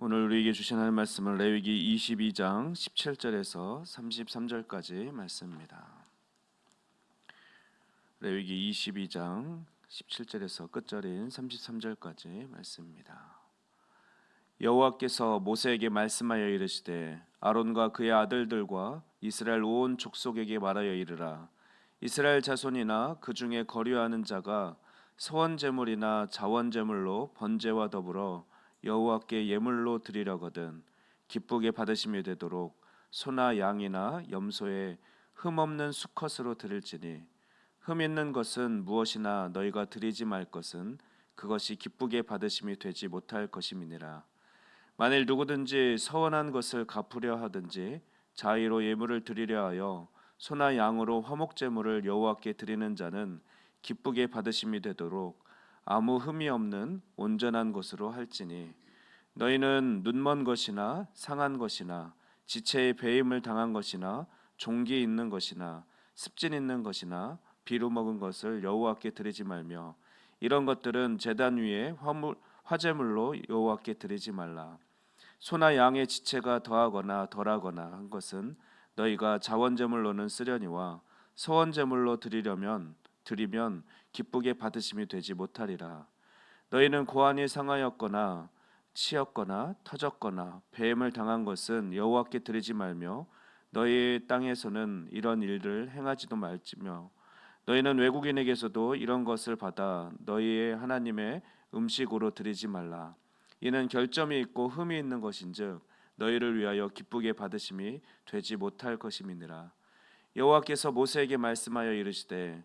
오늘 우리에게 주신 하나님 말씀은 레위기 22장 17절에서 33절까지 말씀입니다. 레위기 22장 17절에서 끝절인 33절까지 말씀입니다. 여호와께서 모세에게 말씀하여 이르시되 아론과 그의 아들들과 이스라엘 온 족속에게 말하여 이르라 이스라엘 자손이나 그 중에 거류하는 자가 서원 제물이나 자원 제물로 번제와 더불어 여호와께 예물로 드리려거든 기쁘게 받으심이 되도록 소나 양이나 염소에 흠 없는 수컷으로 드릴지니 흠 있는 것은 무엇이나 너희가 드리지 말 것은 그것이 기쁘게 받으심이 되지 못할 것임이니라. 만일 누구든지 서원한 것을 갚으려 하든지 자의로 예물을 드리려 하여 소나 양으로 화목 제물을 여호와께 드리는 자는 기쁘게 받으심이 되도록 아무 흠이 없는 온전한 것으로 할지니 너희는 눈먼 것이나 상한 것이나 지체의 배임을 당한 것이나 종기 있는 것이나 습진 있는 것이나 비루 먹은 것을 여호와께 드리지 말며 이런 것들은 제단 위에 화물, 화제물로 여호와께 드리지 말라. 소나 양의 지체가 더하거나 덜하거나 한 것은 너희가 자원제물로는 쓰려니와 서원제물로 드리려면 드리면 기쁘게 받으심이 되지 못하리라. 너희는 고안이 상하였거나 치였거나 터졌거나 배임을 당한 것은 여호와께 드리지 말며 너희 땅에서는 이런 일을 행하지도 말지며 너희는 외국인에게서도 이런 것을 받아 너희의 하나님의 음식으로 드리지 말라. 이는 결점이 있고 흠이 있는 것인즉 너희를 위하여 기쁘게 받으심이 되지 못할 것임이니라. 여호와께서 모세에게 말씀하여 이르시되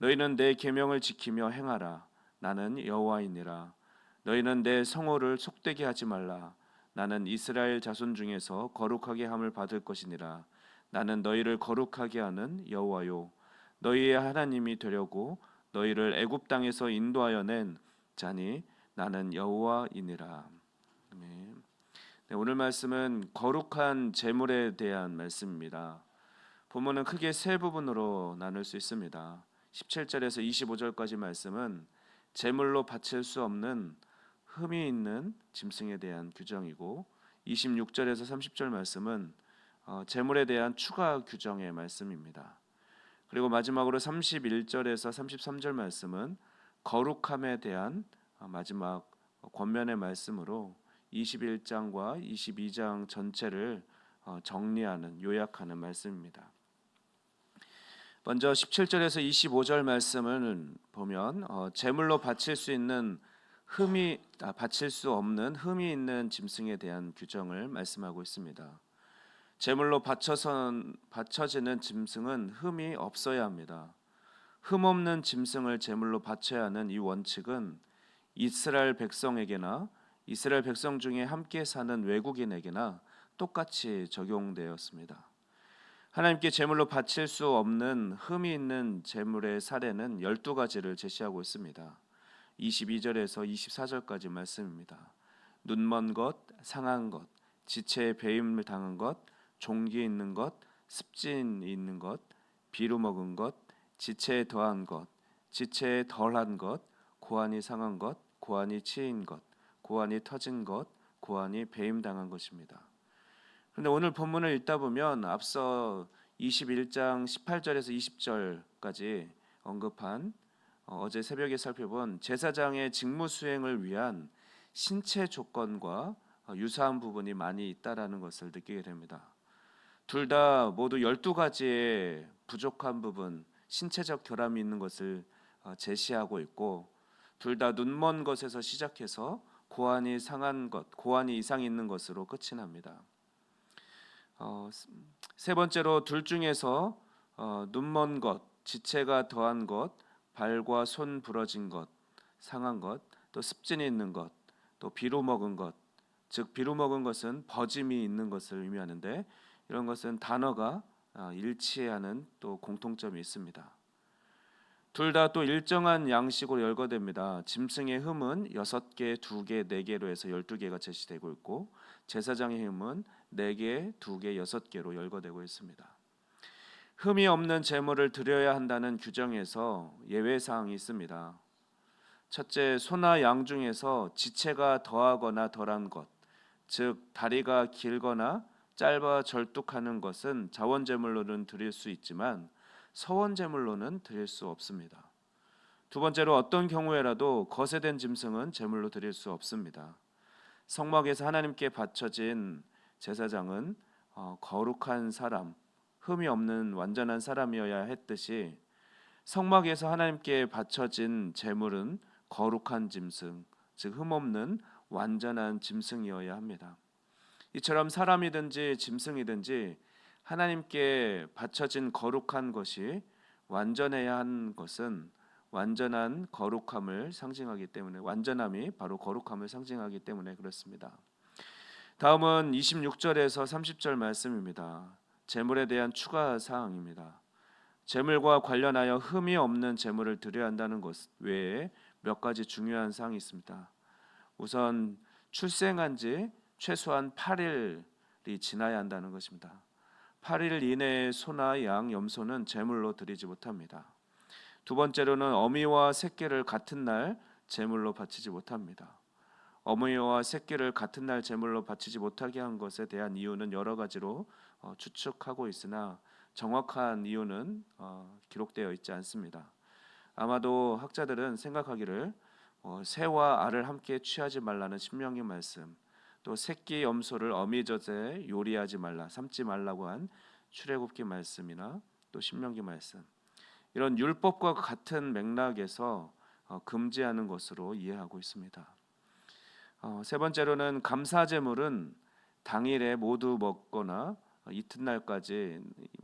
너희는 내 계명을 지키며 행하라. 나는 여호와이니라. 너희는 내 성호를 속되게 하지 말라. 나는 이스라엘 자손 중에서 거룩하게 함을 받을 것이니라. 나는 너희를 거룩하게 하는 여호와요. 너희의 하나님이 되려고 너희를 애굽 땅에서 인도하여 낸 자니 나는 여호와이니라. 네, 오늘 말씀은 거룩한 제물에 대한 말씀입니다. 본문은 크게 세 부분으로 나눌 수 있습니다. 17절에서 25절까지 말씀은 제물로 바칠 수 없는 흠이 있는 짐승에 대한 규정이고 26절에서 30절 말씀은 어, 제물에 대한 추가 규정의 말씀입니다. 그리고 마지막으로 31절에서 33절 말씀은 거룩함에 대한 어, 마지막 권면의 말씀으로 21장과 22장 전체를 어, 정리하는 요약하는 말씀입니다. 먼저 17절에서 25절 말씀을 보면 어, 제물로 바칠 수 있는 흠이 아, 바칠 수 없는 흠이 있는 짐승에 대한 규정을 말씀하고 있습니다. 제물로 바쳐선 바쳐지는 짐승은 흠이 없어야 합니다. 흠 없는 짐승을 제물로 바쳐야 하는 이 원칙은 이스라엘 백성에게나 이스라엘 백성 중에 함께 사는 외국인에게나 똑같이 적용되었습니다. 하나님께 제물로 바칠 수 없는 흠이 있는 제물의 사례는 12가지를 제시하고 있습니다. 22절에서 24절까지 말씀입니다. 눈먼 것, 상한 것, 지체에 배임을 당한 것, 종기 있는 것, 습진 있는 것, 비루 먹은 것, 지체에 더한 것, 지체에 덜한 것, 고안이 상한 것, 고안이 치인 것, 고안이 터진 것, 고안이 배임 당한 것입니다. 그런데 오늘 본문을 읽다 보면 앞서 21장 18절에서 20절까지 언급한 어, 어제 새벽에 살펴본 제사장의 직무 수행을 위한 신체 조건과 어, 유사한 부분이 많이 있다라는 것을 느끼게 됩니다. 둘 다 모두 12가지의 부족한 부분, 신체적 결함이 있는 것을 어, 제시하고 있고 둘 다 눈먼 것에서 시작해서 고안이 상한 것, 고안이 이상 있는 것으로 끝이 납니다. 어, 세 번째로 둘 중에서 어, 눈먼 것, 지체가 더한 것, 발과 손 부러진 것, 상한 것, 또 습진이 있는 것, 또 비로 먹은 것, 즉 비루 먹은 것은 버짐이 있는 것을 의미하는데 이런 것은 단어가 아, 일치하는 또 공통점이 있습니다. 둘 다 또 일정한 양식으로 열거됩니다. 짐승의 흠은 여섯 개, 두 개, 네 개로 해서 열두 개가 제시되고 있고 제사장의 흠은 네 개, 두 개, 여섯 개로 열거되고 있습니다. 흠이 없는 제물을 드려야 한다는 규정에서 예외 사항이 있습니다. 첫째, 소나 양 중에서 지체가 더하거나 덜한 것, 즉 다리가 길거나 짧아 절뚝하는 것은 자원 제물로는 드릴 수 있지만 서원 제물로는 드릴 수 없습니다. 두 번째로 어떤 경우에라도 거세된 짐승은 제물로 드릴 수 없습니다. 성막에서 하나님께 바쳐진 제사장은 어, 거룩한 사람, 흠이 없는 완전한 사람이어야 했듯이 성막에서 하나님께 바쳐진 제물은 거룩한 짐승, 즉 흠없는 완전한 짐승이어야 합니다. 이처럼 사람이든지 짐승이든지 하나님께 바쳐진 거룩한 것이 완전해야 한 것은 완전한 거룩함을 상징하기 때문에 완전함이 바로 거룩함을 상징하기 때문에 그렇습니다. 다음은 26절에서 30절 말씀입니다. 재물에 대한 추가 사항입니다. 재물과 관련하여 흠이 없는 재물을 드려야 한다는 것 외에 몇 가지 중요한 사항이 있습니다. 우선 출생한 지 최소한 8일이 지나야 한다는 것입니다. 8일 이내에 소나 양, 염소는 제물로 드리지 못합니다. 두 번째로는 어미와 새끼를 같은 날 제물로 바치지 못합니다. 어미와 새끼를 같은 날 제물로 바치지 못하게 한 것에 대한 이유는 여러 가지로 어, 추측하고 있으나 정확한 이유는 어, 기록되어 있지 않습니다. 아마도 학자들은 생각하기를 어, 새와 알을 함께 취하지 말라는 신명기 말씀, 또 새끼 염소를 어미젖에 요리하지 말라, 삶지 말라고 한 출애굽기 말씀이나 또 신명기 말씀 이런 율법과 같은 맥락에서 어, 금지하는 것으로 이해하고 있습니다. 어, 세 번째로는 감사 제물은 당일에 모두 먹거나 이튿날까지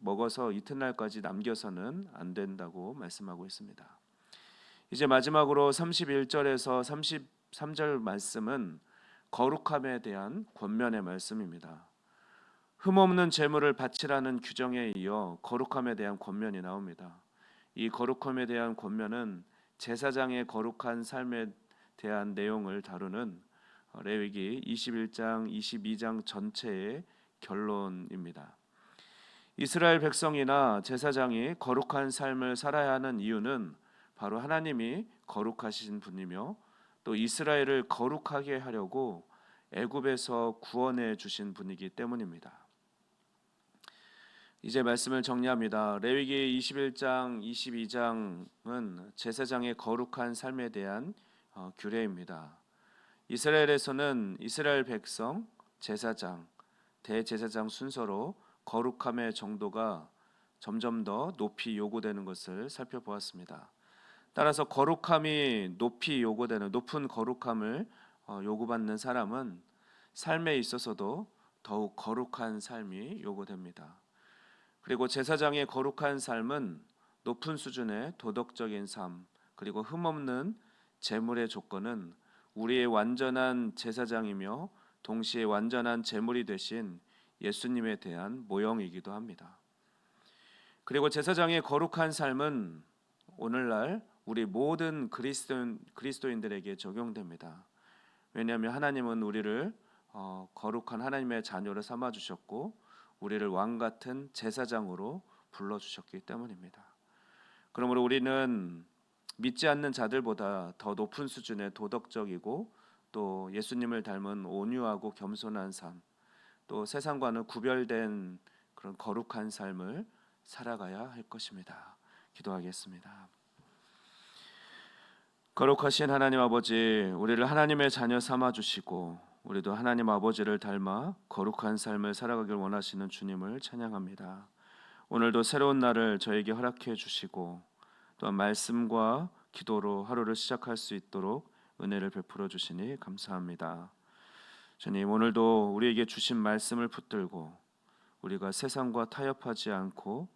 먹어서 이튿날까지 남겨서는 안 된다고 말씀하고 있습니다. 이제 마지막으로 31절에서 33절 말씀은 거룩함에 대한 권면의 말씀입니다. 흠없는 제물을 바치라는 규정에 이어 거룩함에 대한 권면이 나옵니다. 이 거룩함에 대한 권면은 제사장의 거룩한 삶에 대한 내용을 다루는 레위기 21장, 22장 전체의 결론입니다. 이스라엘 백성이나 제사장이 거룩한 삶을 살아야 하는 이유는 바로 하나님이 거룩하신 분이며 또 이스라엘을 거룩하게 하려고 애굽에서 구원해 주신 분이기 때문입니다. 이제 말씀을 정리합니다. 레위기 21장, 22장은 제사장의 거룩한 삶에 대한 어, 규례입니다. 이스라엘에서는 이스라엘 백성, 제사장, 대제사장 순서로 거룩함의 정도가 점점 더 높이 요구되는 것을 살펴보았습니다. 따라서 거룩함이 높이 요구되는 높은 거룩함을 어, 요구받는 사람은 삶에 있어서도 더욱 거룩한 삶이 요구됩니다. 그리고 제사장의 거룩한 삶은 높은 수준의 도덕적인 삶 그리고 흠없는 제물의 조건은 우리의 완전한 제사장이며 동시에 완전한 제물이 되신 예수님에 대한 모형이기도 합니다. 그리고 제사장의 거룩한 삶은 오늘날 우리 모든 그리스도인, 그리스도인들에게 적용됩니다. 왜냐하면 하나님은 우리를 어, 거룩한 하나님의 자녀로 삼아 주셨고 우리를 왕 같은 제사장으로 불러 주셨기 때문입니다. 그러므로 우리는 믿지 않는 자들보다 더 높은 수준의 도덕적이고 또 예수님을 닮은 온유하고 겸손한 삶, 또 세상과는 구별된 그런 거룩한 삶을 살아가야 할 것입니다. 기도하겠습니다. 거룩하신 하나님 아버지, 우리를 하나님의 자녀 삼아 주시고 우리도 하나님 아버지를 닮아 거룩한 삶을 살아가길 원하시는 주님을 찬양합니다. 오늘도 새로운 날을 저에게 허락해 주시고 또한 말씀과 기도로 하루를 시작할 수 있도록 은혜를 베풀어 주시니 감사합니다. 주님, 오늘도 우리에게 주신 말씀을 붙들고 우리가 세상과 타협하지 않고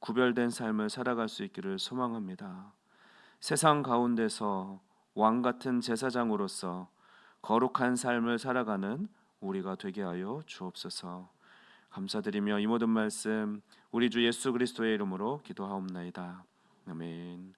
구별된 삶을 살아갈 수 있기를 소망합니다. 세상 가운데서 왕 같은 제사장으로서 거룩한 삶을 살아가는 우리가 되게 하여 주옵소서. 감사드리며 이 모든 말씀 우리 주 예수 그리스도의 이름으로 기도하옵나이다. 아멘.